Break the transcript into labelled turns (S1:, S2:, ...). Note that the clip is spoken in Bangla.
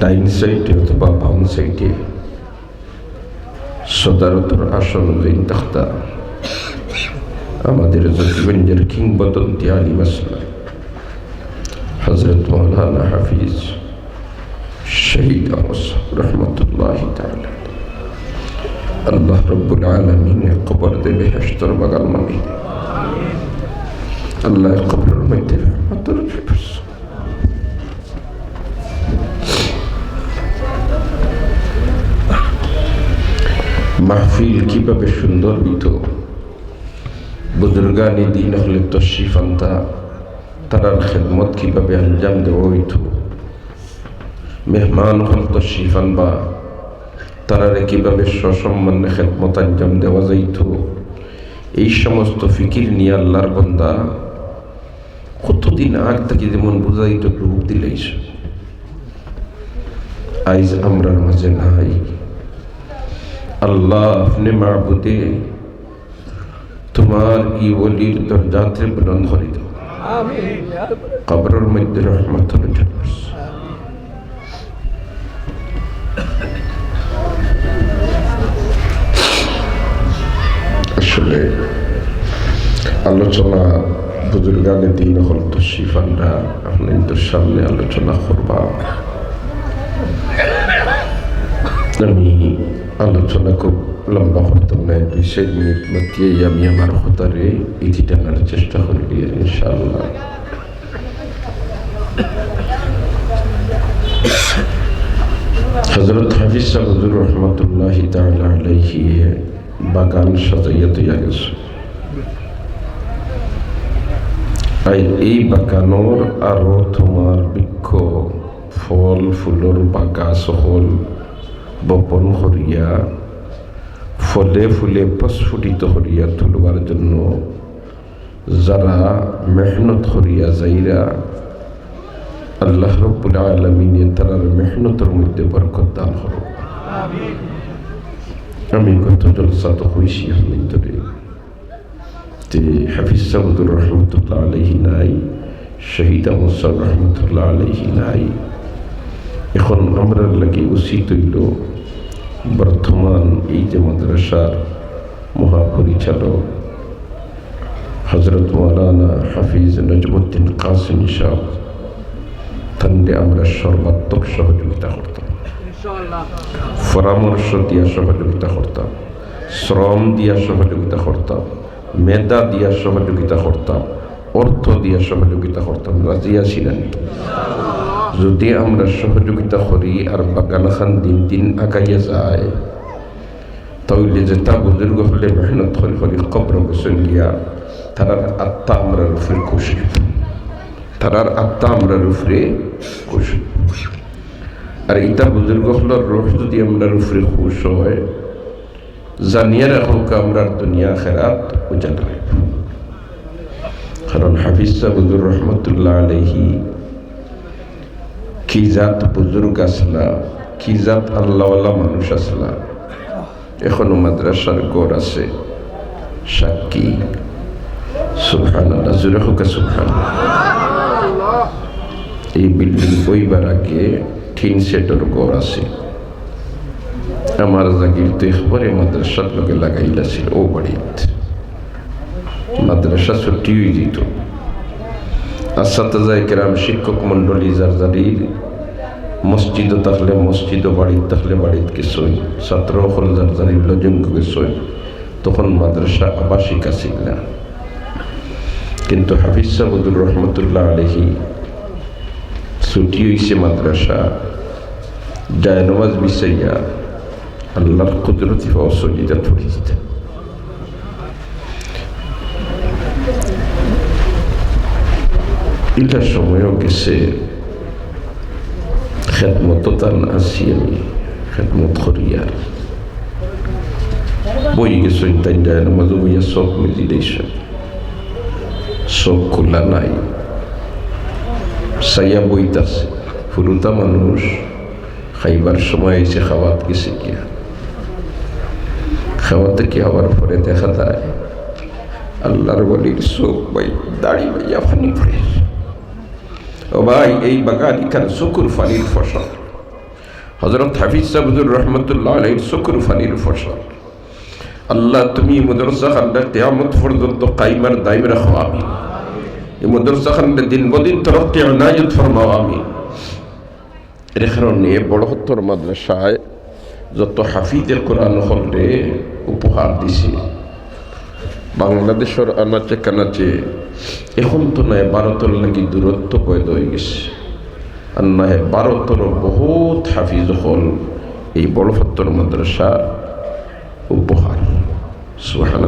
S1: ডাইন সাইডে অথবা বাম সাইডে সদারতর আসন জৈন তখতা। আমাদের জকিগঞ্জের কিংবদন্তি আলিম আসলাম হজরত মৌলানা হাফিজ শহীদ রহমতুল্লাহ তাআলা। আল্লাহ রব্বুল আলমিনে কবর দেবে হেস্তর বাগাল মামি আল্লাহ কবরের মধ্যে রহমতুল মাহফিল কীভাবে সুন্দর হইত? বুজুর্গানি দিন হলে তশরিফ আনতা, তারার খেদমত কীভাবে আঞ্জাম দেওয়া হইত? মেহমান হল তশরিফ আনবা, তারারে কীভাবে সসম্মানে খেদমত আঞ্জাম দেওয়া যাইত? এই সমস্ত ফিকির নিয়ে আল্লাহর বন্দা কতদিন আগ থেকে যেমন বুঝাইত, রূপ দিলেই আইজ আমরার মাঝে নাই। আল্লাহ আপনি তোমার ই ওলির দরজাতে বুলন্দ করে দাও। কবরের মধ্যে রহমত আসলে আলোচনা বুজুর্গানে দিন হল তো শিফানরা আপনাদের সামনে আলোচনা করবা। আমি আলোচনা খুব লম্বা করতাম না চার মিনিট মাতিয়ে আমি আমার হতারে ইতি টানার চেষ্টা করি ইনশাআল্লাহ। হজরত হাফিজ সাহুদুর রহমতুল্লাহ তাআলা বাগান সাজাইয়া তৈয়া গেছে। আর এই বাগানোর আরও তোমার বৃক্ষ, ফল, ফুলর বাগা সহল বপন করিয়া ফলে ফুলে প্রস্ফুটিত করিয়া তুলবার জন্য যারা মেহনত করিয়া যাইরা, আল্লাহ রব্বুল আলমিনে তারার মেহনতের মধ্যে বরকত দান করো আমি গত জলসা তো হয়েছি আমি ধরে যে হাফিজ সাবুদুর রহমতুল্লাহ আলহি নাই, শহীদ আহমদ রহমতুল্লাহ আলহি নাই। এখন আমরা লাগে উচিত হইল বর্তমান এই যে মাদ্রাসার মহাপরিচালক হজরত মৌলানা হাফিজ নজমুদ্দিন কাসিম সাহ তাহলে আমরা সর্বাত্মক সহযোগিতা করতাম। পরামর্শ দিয়া সহযোগিতা করতাম। শ্রম দিয়া সহযোগিতা করতাম। মেধা দিয়া সহযোগিতা করতাম। অর্থ দিয়া সহযোগিতা করতাম। রাজিয়া ছিলেন যদি আমরা সহযোগিতা করি আর বাগানখান দিন দিন আগাইয়া যায়, তাহলে যে তা বুজুর্গ হলে মেহনত করি করি কবর বসন গিয়া তারার আত্মা আমরা রুফরে খুশি তারার আত্মা আমরা রুফরে খুশি আর ইটা বুজুর্গ হলার রোহ যদি আমরা রুফরে খুশ হয়, জানিয়ে রাখো আমরা দুনিয়া খেরাত উজান কারণ হাফিজ সাহুদুর রহমতুল্লাহ আলহী কি জাত বুজুর্গ আসলা, কি জাত আল্লাহওয়ালা মানুষ আসলা? এখনও মাদ্রাসার গড় আছে সাক্ষী। সুফান আল্লাহ হোক সুফান এই বিল্ডিং বইবার আগে ঠিন সেটের গড় আছে। আমার জাগির তো একবারে মাদ্রাসার লোকে লাগাইলাছিল ও বাড়িতে। মাদ্রাসা ছুটি হয়ে যেত। আসাতাজাই কেরাম শিক্ষক মণ্ডলী যার যারির মসজিদও থাকলে মসজিদও বাড়িত থাকলে বাড়িত কিছুই ছাত্র হল যার যারির লজঙ্গ কিছুই তখন মাদ্রাসা আবাসিক আছিল না। কিন্তু হাফিজ সাবুদুর রহমতুল্লাহ আলহি ছুটি হয়েছে মাদ্রাসা জায়নমাজ বিচাইয়া আল্লাহর কুদরতি অসজিদা ধরে এটার সময়ও গেছে খেদমত তার আসি আমি খেদমত করি আর বই গেছে তাই যায় মাঝে বইয়া সব মিলি খোলা নাই। সাইয়া বইতাছে ফুলুতা মানুষ খাইবার সময় এসে খাওয়াত গেছে গিয়া। খাওয়াতে কি হওয়ার পরে দেখা যায়? আল্লাহর বলির চোখ বাই দাড়ি বাইয়া ফানি পড়ে। ও ভাই, এই বাগান এখানে শুকুর ফানির ফসল। হজরত হাফিজ সাবুদুর রহমতুল্লাহ আলহির শকুর ফানির ফসল। আল্লাহ, তুমি মদরসা খান্ডা কেয়ামত পর্যন্ত কাইমার দাইম রাখো আমি এই মদরসা খান্ডা দিন বদিন তরক্কি অনায়ত ফরমাও আমি এর কারণে বড় হত্তর মাদ্রাসায় যত হাফিজের কোরআন হলে উপহার দিছে। বাংলাদেশের আনাচে কানাচে এখন তো নয় ভারতের নাকি দূরত্ব পয়দা হয়ে গেছে। আর নয় ভারতের বহুত হাফিজ হল এই বড় ফত্তর মাদ্রাসা উপহার। সুহান